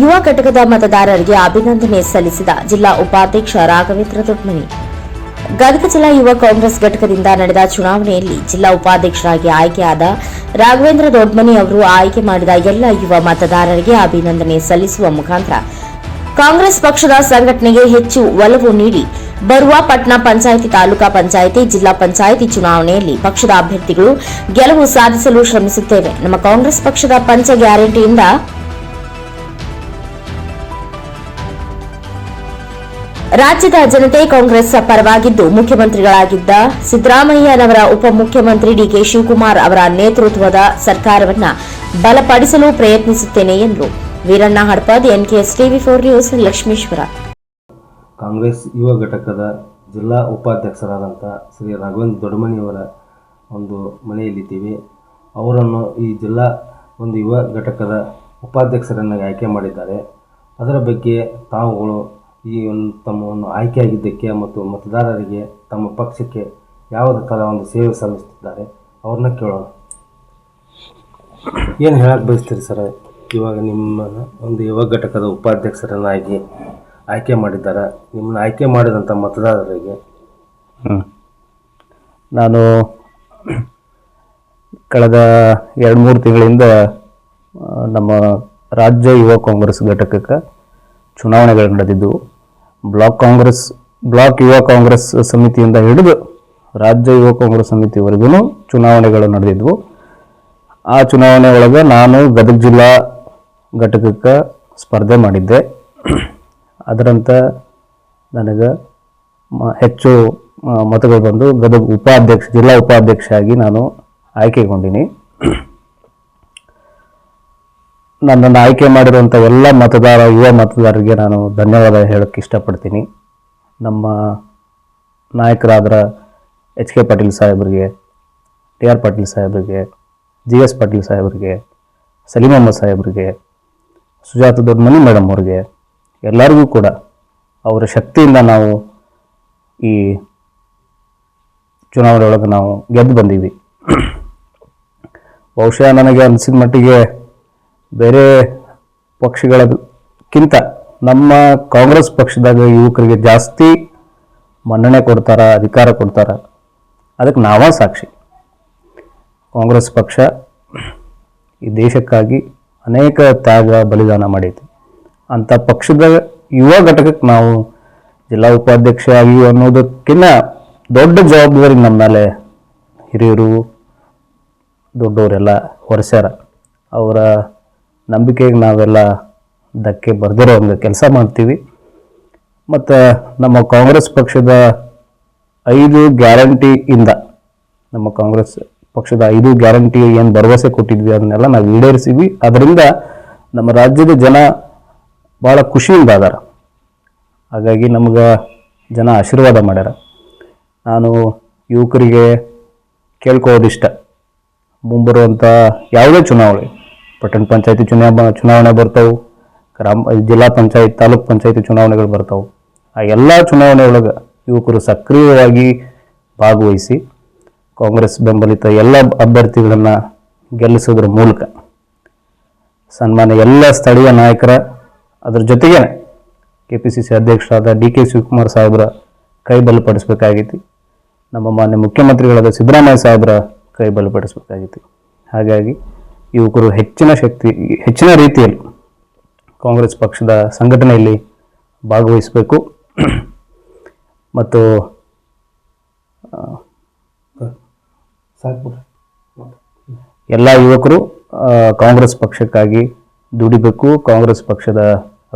ಯುವ ಘಟಕದ ಮತದಾರರಿಗೆ ಅಭಿನಂದನೆ ಸಲ್ಲಿಸಿದ ಜಿಲ್ಲಾ ಉಪಾಧ್ಯಕ್ಷ ರಾಘವೇಂದ್ರ ದೊಡ್ಮನಿ. ಗದಗ ಜಿಲ್ಲಾ ಯುವ ಕಾಂಗ್ರೆಸ್ ಘಟಕದಿಂದ ನಡೆದ ಚುನಾವಣೆಯಲ್ಲಿ ಜಿಲ್ಲಾ ಉಪಾಧ್ಯಕ್ಷರಾಗಿ ಆಯ್ಕೆಯಾದ ರಾಘವೇಂದ್ರ ದೊಡ್ಮನಿ ಅವರು ಆಯ್ಕೆ ಮಾಡಿದ ಎಲ್ಲ ಯುವ ಮತದಾರರಿಗೆ ಅಭಿನಂದನೆ ಸಲ್ಲಿಸುವ ಮುಖಾಂತರ ಕಾಂಗ್ರೆಸ್ ಪಕ್ಷದ ಸಂಘಟನೆಗೆ ಹೆಚ್ಚು ಒಲವು ನೀಡಿ ಬರುವ ಪಟ್ನಾ ಪಂಚಾಯಿತಿ ತಾಲೂಕಾ ಪಂಚಾಯಿತಿ, ಜಿಲ್ಲಾ ಪಂಚಾಯಿತಿ ಚುನಾವಣೆಯಲ್ಲಿ ಪಕ್ಷದ ಅಭ್ಯರ್ಥಿಗಳು ಗೆಲುವು ಸಾಧಿಸಲು ಶ್ರಮಿಸುತ್ತೇವೆ. ನಮ್ಮ ಕಾಂಗ್ರೆಸ್ ಪಕ್ಷದ ಪಂಚ ಗ್ಯಾರಂಟಿಯಿಂದ ರಾಜ್ಯದ ಜನತೆ ಕಾಂಗ್ರೆಸ್ ಪರವಾಗಿದ್ದು ಮುಖ್ಯಮಂತ್ರಿಗಳಾಗಿದ್ದ ಸಿದ್ದರಾಮಯ್ಯನವರ ಉಪಮುಖ್ಯಮಂತ್ರಿ ಡಿಕೆ ಶಿವಕುಮಾರ್ ಅವರ ನೇತೃತ್ವದ ಸರ್ಕಾರವನ್ನು ಬಲಪಡಿಸಲು ಪ್ರಯತ್ನಿಸುತ್ತೇನೆ ಎಂದರು Veeranna Hadpad, NKS TV four news, Lakshmeshwar. Congress ಯುವ ಘಟಕದ ಜಿಲ್ಲಾ ಉಪಾಧ್ಯಕ್ಷರಾದಂಥ ಶ್ರೀ ರಾಘವೇಂದ್ರ ದೊಡ್ಡಮನಿಯವರ ಒಂದು ಮನೆಯಲ್ಲಿದ್ದೀವಿ. ಅವರನ್ನು ಈ ಜಿಲ್ಲಾ ಒಂದು ಯುವ ಘಟಕದ ಉಪಾಧ್ಯಕ್ಷರನ್ನಾಗಿ ಆಯ್ಕೆ ಮಾಡಿದ್ದಾರೆ. ಅದರ ಬಗ್ಗೆ ತಾವುಗಳು ಈ ಒಂದು ತಮ್ಮವನ್ನು ಆಯ್ಕೆಯಾಗಿದ್ದಕ್ಕೆ ಮತ್ತು ಮತದಾರರಿಗೆ ತಮ್ಮ ಪಕ್ಷಕ್ಕೆ ಯಾವುದೇ ಥರ ಒಂದು ಸೇವೆ ಸಲ್ಲಿಸುತ್ತಿದ್ದಾರೆ, ಅವ್ರನ್ನ ಕೇಳೋಣ. ಏನು ಹೇಳಕ್ಕೆ ಬಯಸ್ತೀರಿ ಸರ್? ಇವಾಗ ನಿಮ್ಮ ಒಂದು ಯುವ ಘಟಕದ ಉಪಾಧ್ಯಕ್ಷರನ್ನಾಗಿ ಆಯ್ಕೆ ಮಾಡಿದ್ದಾರೆ. ನಿಮ್ಮನ್ನ ಆಯ್ಕೆ ಮಾಡಿದಂಥ ಮತದಾರರಿಗೆ ನಾನು ಕಳೆದ ಎರಡು ಮೂರು ತಿಂಗಳಿಂದ ನಮ್ಮ ರಾಜ್ಯ ಯುವ ಕಾಂಗ್ರೆಸ್ ಘಟಕಕ್ಕೆ ಚುನಾವಣೆಗಳು ನಡೆದಿದ್ದವು. ಬ್ಲಾಕ್ ಕಾಂಗ್ರೆಸ್, ಬ್ಲಾಕ್ ಯುವ ಕಾಂಗ್ರೆಸ್ ಸಮಿತಿಯಿಂದ ಹಿಡಿದು ರಾಜ್ಯ ಯುವ ಕಾಂಗ್ರೆಸ್ ಸಮಿತಿವರೆಗೂ ಚುನಾವಣೆಗಳು ನಡೆದಿದ್ವು. ಆ ಚುನಾವಣೆ ಒಳಗೆ ನಾನು ಗದಗ ಜಿಲ್ಲಾ ಘಟಕಕ್ಕೆ ಸ್ಪರ್ಧೆ ಮಾಡಿದ್ದೆ. ಅದರಂತ ನನಗೆ ಹೆಚ್ಚು ಮತಗಳು ಬಂದು ಗದಗ ಉಪಾಧ್ಯಕ್ಷ, ಜಿಲ್ಲಾ ಉಪಾಧ್ಯಕ್ಷ ಆಗಿ ನಾನು ಆಯ್ಕೆಗೊಂಡಿನಿ. ನನ್ನನ್ನು ಆಯ್ಕೆ ಮಾಡಿರುವಂಥ ಎಲ್ಲ ಮತದಾರ, ಯುವ ಮತದಾರರಿಗೆ ನಾನು ಧನ್ಯವಾದ ಹೇಳೋಕ್ಕೆ ಇಷ್ಟಪಡ್ತೀನಿ. ನಮ್ಮ ನಾಯಕರಾದ ಎಚ್ ಕೆ ಪಾಟೀಲ್ ಸಾಹೇಬರಿಗೆ, ಟಿ ಆರ್ ಪಾಟೀಲ್ ಸಾಹೇಬರಿಗೆ, ಜಿ ಎಸ್ ಪಾಟೀಲ್ ಸಾಹೇಬರಿಗೆ ಸಲೀಮ್ ಅಹಮದ್ ಸಾಹೇಬರಿಗೆ, ಸುಜಾತ ದೊಡ್ಡಮನಿ ಮೇಡಮ್ ಅವ್ರಿಗೆ, ಎಲ್ಲರಿಗೂ ಕೂಡ ಅವರ ಶಕ್ತಿಯಿಂದ ನಾವು ಈ ಚುನಾವಣೆ ಒಳಗೆ ನಾವು ಗೆದ್ದು ಬಂದೀವಿ. ಬಹುಶಃ ನನಗೆ ಅನಿಸಿದ ಮಟ್ಟಿಗೆ ಬೇರೆ ಪಕ್ಷಗಳಕ್ಕಿಂತ ನಮ್ಮ ಕಾಂಗ್ರೆಸ್ ಪಕ್ಷದಾಗ ಯುವಕರಿಗೆ ಜಾಸ್ತಿ ಮನ್ನಣೆ ಕೊಡ್ತಾರ, ಅಧಿಕಾರ ಕೊಡ್ತಾರ. ಅದಕ್ಕೆ ನಾವ ಸಾಕ್ಷಿ. ಕಾಂಗ್ರೆಸ್ ಪಕ್ಷ ಈ ದೇಶಕ್ಕಾಗಿ ಅನೇಕ ತ್ಯಾಗ, ಬಲಿದಾನ ಮಾಡೈತಿ ಅಂಥ ಪಕ್ಷದ ಯುವ ಘಟಕಕ್ಕೆ ನಾವು ಜಿಲ್ಲಾ ಉಪಾಧ್ಯಕ್ಷ ಆಗಿ ಅನ್ನೋದಕ್ಕಿಂತ ದೊಡ್ಡ ಜವಾಬ್ದಾರಿ ನಮ್ಮ ಮೇಲೆ ಹಿರಿಯರು, ದೊಡ್ಡವರೆಲ್ಲ ಹೊರಸ್ಯಾರ. ಅವರ ನಂಬಿಕೆಗೆ ನಾವೆಲ್ಲ ಧಕ್ಕೆ ಬರ್ದಿರೋ ಒಂದು ಕೆಲಸ ಮಾಡ್ತೀವಿ. ಮತ್ತು ನಮ್ಮ ಕಾಂಗ್ರೆಸ್ ಪಕ್ಷದ ಐದು ಗ್ಯಾರಂಟಿಯಿಂದ ನಮ್ಮ ಕಾಂಗ್ರೆಸ್ ಪಕ್ಷದ ಐದು ಗ್ಯಾರಂಟಿ ಏನು ಭರವಸೆ ಕೊಟ್ಟಿದ್ವಿ ಅದನ್ನೆಲ್ಲ ನಾವು ಈಡೇರಿಸಿವಿ ಅದರಿಂದ ನಮ್ಮ ರಾಜ್ಯದ ಜನ ಭಾಳ ಖುಷಿಯಿಂದ ಅದಾರ. ಹಾಗಾಗಿ ನಮ್ಗೆ ಜನ ಆಶೀರ್ವಾದ ಮಾಡ್ಯಾರ. ನಾನು ಯುವಕರಿಗೆ ಕೇಳ್ಕೊಳ್ಳೋದಿಷ್ಟ. ಮುಂಬರುವಂಥ ಯಾವುದೇ ಚುನಾವಣೆ ಪಟ್ಟಣ ಪಂಚಾಯತಿ ಚುನಾವ ಚುನಾವಣೆ ಬರ್ತಾವೆ. ಗ್ರಾಮ, ಜಿಲ್ಲಾ ಪಂಚಾಯತ್, ತಾಲೂಕ್ ಪಂಚಾಯತಿ ಚುನಾವಣೆಗಳು ಬರ್ತಾವೆ. ಆ ಎಲ್ಲ ಚುನಾವಣೆ ಒಳಗೆ ಯುವಕರು ಸಕ್ರಿಯವಾಗಿ ಭಾಗವಹಿಸಿ ಕಾಂಗ್ರೆಸ್ ಬೆಂಬಲಿತ ಎಲ್ಲ ಅಭ್ಯರ್ಥಿಗಳನ್ನು ಗೆಲ್ಲಿಸೋದ್ರ ಮೂಲಕ ಸನ್ಮಾನ್ಯ ಎಲ್ಲ ಸ್ಥಳೀಯ ನಾಯಕರ ಅದರ ಜೊತೆಗೆ ಕೆ ಪಿ ಸಿ ಸಿ ಅಧ್ಯಕ್ಷರಾದ ಡಿ ಕೆ ಶಿವಕುಮಾರ್ ಸಾಹೇಬರ ಕೈ ಬಲಪಡಿಸಬೇಕಾಗಿತ್ತು. ನಮ್ಮ ಮಾನ್ಯ ಮುಖ್ಯಮಂತ್ರಿಗಳಾದ ಸಿದ್ದರಾಮಯ್ಯ ಸಾಹೇಬರ ಕೈ ಬಲಪಡಿಸಬೇಕಾಗಿತ್ತು. ಹಾಗಾಗಿ ಯುವಕರು ಹೆಚ್ಚಿನ ಶಕ್ತಿ, ಹೆಚ್ಚಿನ ರೀತಿಯಲ್ಲಿ ಕಾಂಗ್ರೆಸ್ ಪಕ್ಷದ ಸಂಘಟನೆಯಲ್ಲಿ ಭಾಗವಹಿಸಬೇಕು. ಮತ್ತು ಎಲ್ಲ ಯುವಕರು ಕಾಂಗ್ರೆಸ್ ಪಕ್ಷಕ್ಕಾಗಿ ದುಡಿಬೇಕು. ಕಾಂಗ್ರೆಸ್ ಪಕ್ಷದ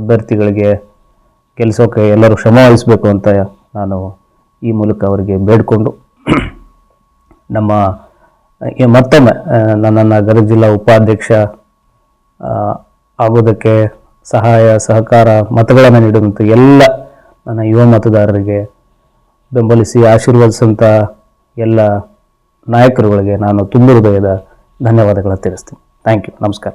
ಅಭ್ಯರ್ಥಿಗಳಿಗೆ ಕೆಲಸಕ್ಕೆ ಎಲ್ಲರೂ ಶ್ರಮ ಅಂತ ನಾನು ಈ ಮೂಲಕ ಅವರಿಗೆ ಬೇಡಿಕೊಂಡು ನಮ್ಮ ಮತ್ತೊಮ್ಮೆ ನನ್ನನ್ನು ಗದಗ ಜಿಲ್ಲಾ ಉಪಾಧ್ಯಕ್ಷ ಆಗೋದಕ್ಕೆ ಸಹಾಯ, ಸಹಕಾರ, ಮತಗಳನ್ನು ನೀಡುವಂಥ ಎಲ್ಲ ನನ್ನ ಯುವ ಮತದಾರರಿಗೆ ಬೆಂಬಲಿಸಿ ಆಶೀರ್ವದಿಸಿದಂಥ ಎಲ್ಲ ನಾಯಕರುಗಳಿಗೆ ನಾನು ತುಂಬ ಹೃದಯದ ಧನ್ಯವಾದಗಳನ್ನು ತಿಳಿಸ್ತೀನಿ. ಥ್ಯಾಂಕ್ ಯು ನಮಸ್ಕಾರ.